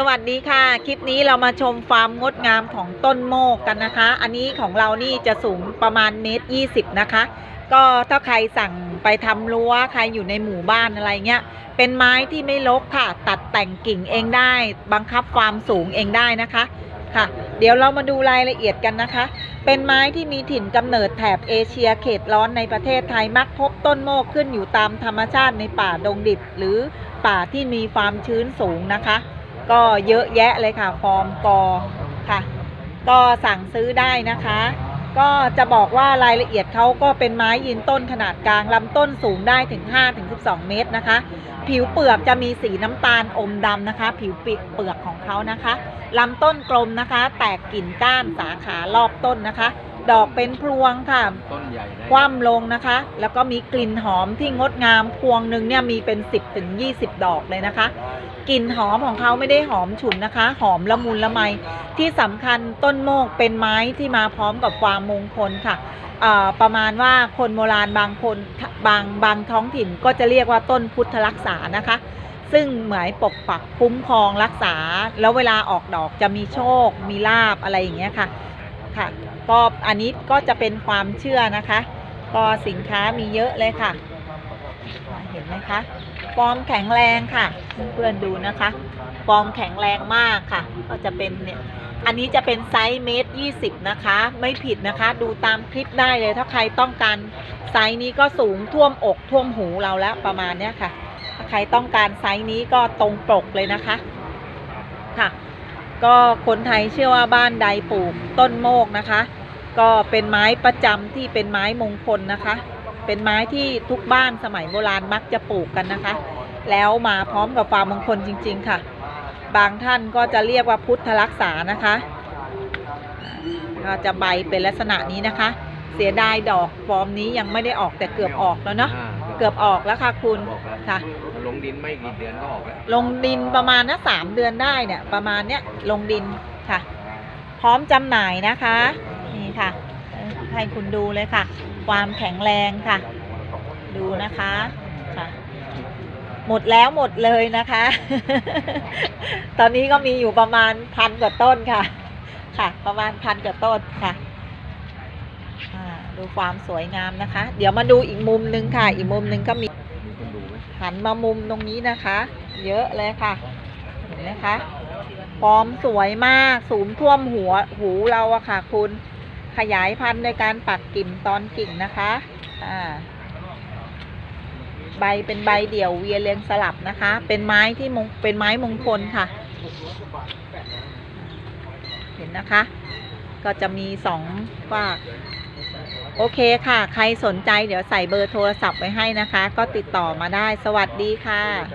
สวัสดีค่ะ คลิปนี้เรามาชมความงดงามของต้นโมกกันนะคะ อันนี้ของเรานี่จะสูงประมาณเมตรยี่สิบนะคะ ก็ถ้าใครสั่งไปทำรั้วใครอยู่ในหมู่บ้านอะไรเงี้ย เป็นไม้ที่ไม่รกค่ะ ตัดแต่งกิ่งเองได้ บังคับความสูงเองได้นะคะค่ะ เดี๋ยวเรามาดูรายละเอียดกันนะคะ เป็นไม้ที่มีถิ่นกำเนิดแถบเอเชียเขตร้อนในประเทศไทยมักพบต้นโมกขึ้นอยู่ตามธรรมชาติในป่าดงดิบ หรือป่าที่มีความชื้นสูงนะคะ ก็เยอะแยะเลยค่ะ ฟอร์มกอค่ะ ก็สั่งซื้อได้นะคะ ก็จะบอกว่ารายละเอียดเขาก็เป็นไม้ยืนต้นขนาดกลางลำต้นสูงได้ถึง 5-12 เมตรนะคะ ผิวเปลือกจะมีสีน้ำตาลอมดำนะคะ ผิวเปลือกของเขานะคะลำต้นกลมนะคะ แตกกิ่นก้านสาขารอบต้นนะคะ ดอกเป็นพลวงค่ะ ต้นใหญ่ได้คว่ำลงนะคะ แล้วก็มีกลิ่นหอมที่งดงามพวงหนึ่งเนี่ยมีเป็น 10ถึง20 ดอกเลยนะคะ กลิ่นหอมของเขาไม่ได้หอมฉุนนะคะ หอมละมุนละไม ที่สำคัญต้นโมกเป็นไม้ที่มาพร้อมกับความมงคลค่ะเอ่อประมาณว่าคนโบราณบางคนบางบางท้องถิ่นก็จะเรียกว่าต้นพุทธรักษานะคะ ซึ่งหมายปกปักคุ้มครองรักษา แล้วเวลาออกดอกจะมีโชค มีลาบอะไรอย่างเงี้ยค่ะ ค่ะ ก็อันนี้ก็จะเป็นความเชื่อนะคะ ก็สินค้ามีเยอะเลยค่ะ เห็นไหมคะฟอร์มแข็งแรงค่ะ เพื่อนดูนะคะฟอร์มแข็งแรงมากค่ะ ก็จะเป็นเนี่ยอันนี้จะเป็นไซส์เมตรยี่สิบนะคะ ไม่ผิดนะคะ ดูตามคลิปได้เลยถ้าใครต้องการไซส์นี้ก็สูงท่วมอกท่วมหูเราแล้วประมาณเนี้ยค่ะ ถ้าใครต้องการไซส์นี้ก็ตรงปกเลยนะคะค่ะ ก็คนไทยเชื่อว่าบ้านใดปลูกต้นโมกนะคะ ก็เป็นไม้ประจำที่เป็นไม้มงคลนะคะ เป็นไม้ที่ทุกบ้านสมัยโบราณมักจะปลูกกันนะคะ แล้วมาพร้อมกับความมงคลจริง ๆ ค่ะ บางท่านก็จะเรียกว่าพุทธรักษานะคะก็จะใบเป็นลักษณะนี้นะคะ เสียดายดอกฟอร์มนี้ยังไม่ได้ออกแต่เกือบออกแล้วเนาะ เกือบออกแล้วค่ะคุณบอกแล้วค่ะ ลงดินไม่กี่เดือนก็ออกแล้วลงดินประมาณนะสามเดือนได้เนี่ย ประมาณเนี้ยลงดินค่ะ พร้อมจำหน่ายนะคะ นี่ค่ะเอ่อให้คุณดูเลยค่ะ ความแข็งแรงค่ะ ดูนะคะค่ะ หมดแล้วหมดเลยนะคะ ตอนนี้ก็มีอยู่ประมาณพันกว่าต้นค่ะ ค่ะ ประมาณพันกว่าต้นค่ะอ่า ดูความสวยงามนะคะ เดี๋ยวมาดูอีกมุมหนึงค่ะ อีกมุมหนึงก็มีหันมามุมตรงนี้นะคะ เยอะเลยค่ะเห็นไหมคะฟอร์มสวยมาก สูงท่วมหัวหูเราอะค่ะ คุณขยายพันธุ์ในการปักกิ่มตอนกิ่งนะคะอ่าใบเป็นใบเดี่ยวเวียเรียงสลับนะคะ เป็นไม้ที่มงเป็นไม้มงคลค่ะ เห็นนะคะ ก็จะมีสองฝาก โอเคค่ะ ใครสนใจเดี๋ยวใส่เบอร์โทรศัพท์ไว้ให้นะคะ ก็ติดต่อมาได้ สวัสดีค่ะ